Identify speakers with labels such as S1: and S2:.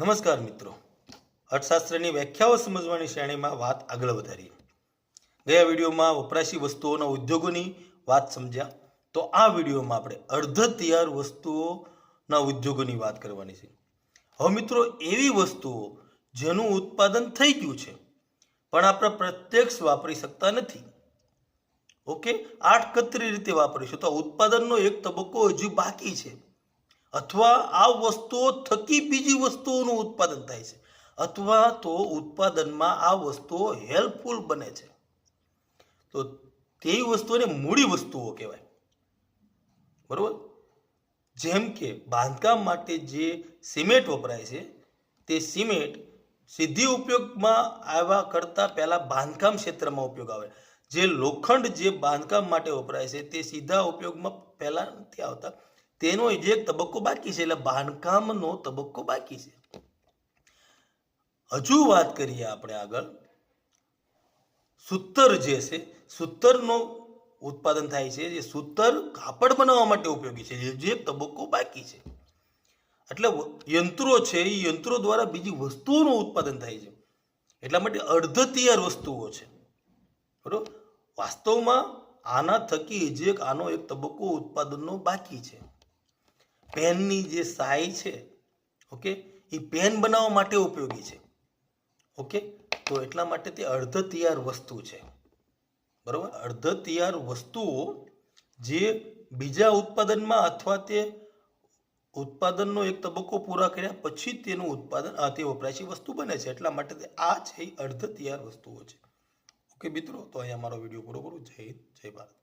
S1: નમસ્કાર મિત્રો. અર્થશાસ્ત્રની વ્યાખ્યાઓ સમજવાની શ્રેણીમાં વાત આગળ વધારીએ. ગયા વિડીયોમાં વપરાશી વસ્તુઓના ઉદ્યોગોની વાત સમજ્યા. તો આ વિડીયોમાં આપણે અર્ધ તૈયાર વસ્તુઓના ઉદ્યોગોની વાત કરવાની છે. હવે મિત્રો, એવી વસ્તુઓ જેનું ઉત્પાદન થઈ ગયું છે, પણ આપણે પ્રત્યક્ષ વાપરી શકતા નથી. ઓકે? આડકતરી રીતે વાપરીશું. તો ઉત્પાદનનો એક તબક્કો હજુ બાકી છે. અથવા આ વસ્તુઓ થકી બીજી વસ્તુઓનું ઉત્પાદન થાય છે, અથવા તો ઉત્પાદનમાં આ વસ્તુઓ હેલ્પફુલ બને છે. તો તે વસ્તુઓને મૂડી વસ્તુઓ કહેવાય. બરોબર? જેમ કે બાંધકામ માટે જે સિમેન્ટ વપરાય છે, તે સિમેન્ટ સીધી ઉપયોગમાં આવ્યા કરતાં પહેલાં બાંધકામ ક્ષેત્રમાં ઉપયોગ આવે. જે લોખંડ જે બાંધકામ માટે વપરાય છે, તે સીધા ઉપયોગમાં પહેલાં નથી આવતા. તેનો જે એક તબક્કો બાકી છે, એટલે બાંધકામનો તબક્કો બાકી છે. હજુ વાત કરીએ આપણે આગળ. સૂતર જે છે, સૂતરનો ઉત્પાદન થાય છે, જે સૂતર કાપડ બનાવવા માટે ઉપયોગી છે, જે એક તબક્કો બાકી છે. એટલે યંત્રો છે, એ યંત્રો દ્વારા બીજી વસ્તુઓનું ઉત્પાદન થાય છે. એટલા માટે અર્ધ તૈયાર વસ્તુઓ છે. બરોબર? વાસ્તવમાં આના થકી જે આનો એક તબક્કો ઉત્પાદનનો બાકી છે. પેનની જે સાઈ છે, ઓકે, એ પેન બનાવવા માટે ઉપયોગી છે. ઓકે, તો એટલા માટે તે અર્ધ તૈયાર વસ્તુ છે. બરાબર? અર્ધ તૈયાર વસ્તુઓ જે બીજા ઉત્પાદનમાં અથવા તે ઉત્પાદનનો એક તબક્કો પૂરા કર્યા પછી તેનું ઉત્પાદન તે વપરાશી વસ્તુ બને છે. એટલા માટે તે આ છે અર્ધ તૈયાર વસ્તુઓ છે. ઓકે મિત્રો, તો અહીંયા મારો વીડિયો પૂરો કરું. જય હિન્દ, જય ભારત.